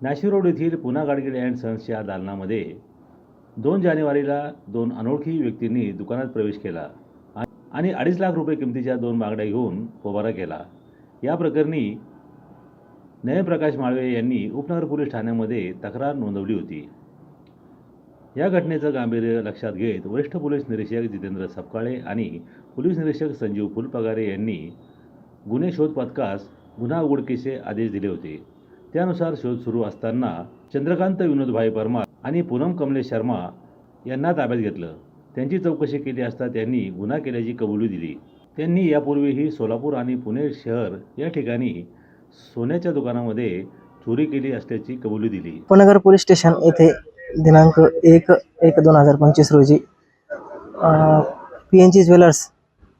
Nashik road येथील Poona Gadgil and सन्सच्या दालनामध्ये दोन जानेवारीला दोन अनोळखी व्यक्तींनी दुकानात प्रवेश केला आणि अडीच लाख रुपये किमतीच्या दोन बांगड्या घेऊन पोबारा केला. या प्रकरणी नयनप्रकाश माळवे यांनी उपनगर पोलीस ठाण्यामध्ये तक्रार नोंदवली होती. या घटनेचं गांभीर्य लक्षात घेत वरिष्ठ पोलीस निरीक्षक जितेंद्र सपकाळे आणि पोलीस निरीक्षक संजीव फुलपगारे यांनी गुन्हे शोध पथकास गुन्हा उघडकीचे आदेश दिले होते. त्यानुसार शोध सुरू असताना चंद्रकांत विनोदभाई परमार आणि पूनम कमलेश शर्मा यांना ताब्यात घेतलं. त्यांची चौकशी केली असता त्यांनी गुन्हा केल्याची कबुली दिली. त्यांनी यापूर्वीही सोलापूर आणि पुणे शहर या ठिकाणी सोन्याच्या दुकानामध्ये चोरी केली असल्याची कबुली दिली. उपनगर पोलीस स्टेशन येथे दिनांक एक एक दोन हजार पंचवीस रोजी पी एन जी ज्वेलर्स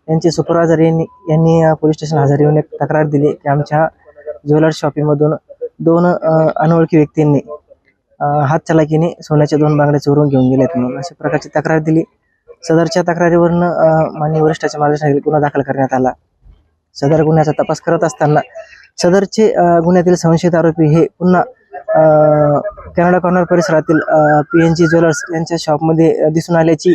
यांचे सुपरवायझर यांनी यांनी पोलीस स्टेशन हजर येऊन एक तक्रार दिली की आमच्या ज्वेलर्स शॉपीमधून दोन अनोळखी व्यक्तींनी अ, सोन्याच्या दोन बांगड्या चोरून घेऊन गेल्यात म्हणून अशा प्रकारची तक्रार दिली. सदरच्या तक्रारीवरनं मान्य माननीय वरिष्ठाच्या मार्गदर्शनाखाली गुन्हा दाखल करण्यात आला. सदर गुन्ह्याचा तपास करत असताना सदरचे गुन्ह्यातील संशयित आरोपी हे पुन्हा कॅनडा कॉर्नर परिसरातील पी एन जी ज्वेलर्स यांच्या शॉपमध्ये दिसून आल्याची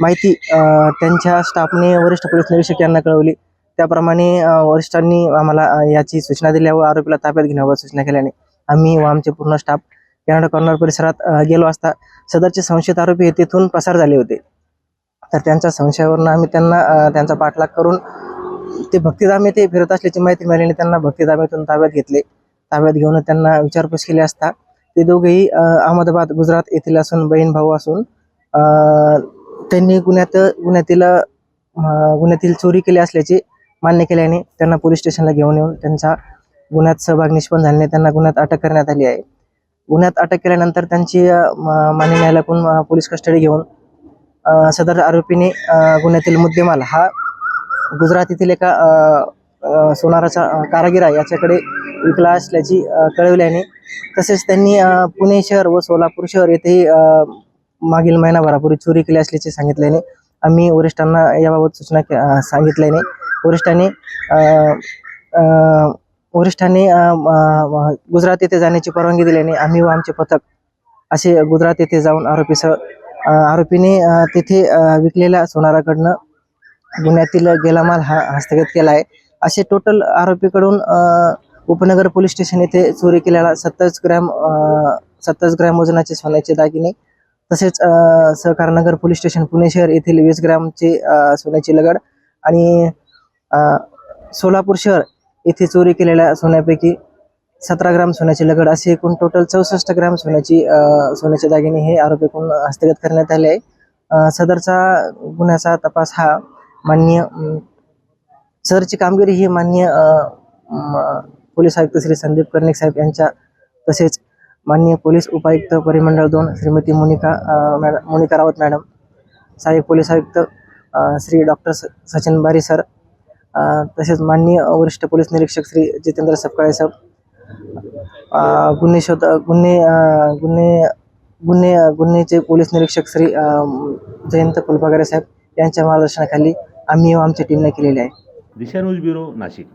माहिती त्यांच्या स्टाफने वरिष्ठ पोलीस निरीक्षक यांना कळवली. त्याप्रमाणे वरिष्ठांनी आम्हाला याची सूचना दिल्या व आरोपीला ताब्यात घेण्याबाबत सूचना केल्याने आम्ही व आमचे पूर्ण स्टाफ कॅनडा कॉर्नर परिसरात गेलो असता सदरचे संशयित आरोपी हे तिथून पसार झाले होते. तर त्यांच्या संशयावरून आम्ही त्यांना त्यांचा पाठलाग करून ते भक्तिधामे ते फिरत असल्याची माहिती मिळाल्याने त्यांना भक्तिधामेतून ताब्यात घेतले. ताब्यात घेऊन त्यांना विचारपूस केली असता ते दोघेही अहमदाबाद गुजरात येथील असून बहीण भाऊ असून त्यांनी गुन्ह्यात गुन्ह्यातील गुन्ह्यातील चोरी केली असल्याचे मान्य केल्याने त्यांना पोलीस स्टेशनला घेऊन येऊन त्यांचा गुन्ह्यात सहभाग निष्पन्न झाल्याने त्यांना गुन्ह्यात अटक करण्यात आली आहे. गुन्ह्यात अटक केल्यानंतर त्यांची मान्य न्यायालयाकडून अ, पोलीस कस्टडी घेऊन सदर आरोपीने गुन्ह्यातील मुद्देमाल हा गुजरात येथील एका सोनाराचा अ, कारागीर आहे. याच्याकडे विकला असल्याची कळवल्याने कळविल्याने तसेच त्यांनी पुणे शहर व सोलापूर शहर येथेही अ, मागील महिनाभरापूर्वी चोरी केली असल्याचे सांगितल्याने आम्ही वरिष्ठांना याबाबत सूचना सांगितल्याने वरिष्ठांनी वरिष्ठांनी गुजरात येथे जाण्याची परवानगी दिल्याने आम्ही व आमचे पथक असे गुजरात येथे जाऊन आरोपीसह आरोपीने तेथे विकलेल्या सोनाराकडनं गुन्ह्यातील गेला माल हा हस्तगत केला आहे. असे टोटल आरोपीकडून उपनगर पोलीस स्टेशन येथे चोरी केलेला सत्तावीस ग्रॅम सत्तावीस ग्रॅम वजनाचे सोन्याचे दागिने तसेच सहकारनगर पोलीस स्टेशन पुणे शहर येथील वीस ग्रॅमचे सोन्याची लगड आणि सोलापूर शहर येथे चोरी केलेल्या सोन्यापैकी सतरा ग्राम सोन्याची लगड असे एकूण टोटल चौसष्ट ग्राम सोन्याची सोन्याचे दागिने हे आरोपीकडून हस्तगत करण्यात आले आहे सदरचा गुन्ह्याचा तपास हा माननीय सदरची कामगिरी ही माननीय पोलीस आयुक्त श्री संदीप कर्णिक साहेब यांच्या तसेच माननीय पोलीस उपायुक्त परिमंडळ दोन श्रीमती मोनिका मॅडम मोनिका रावत मॅडम सहाय्यक पोलीस आयुक्त श्री डॉक्टर सचिन बारी सर तसेच माननीय वरिष्ठ पोलीस निरीक्षक श्री जितेंद्र सपकाळे साहेब गुन्हे शोध गुन्हे गुन्हे गुन्हे गुन्हेचे पोलीस निरीक्षक श्री जयंत कुलभागारे साहेब यांच्या मार्गदर्शनाखाली आम्ही व आमच्या टीमने केलेले आहे. Disha news bureau Nashik.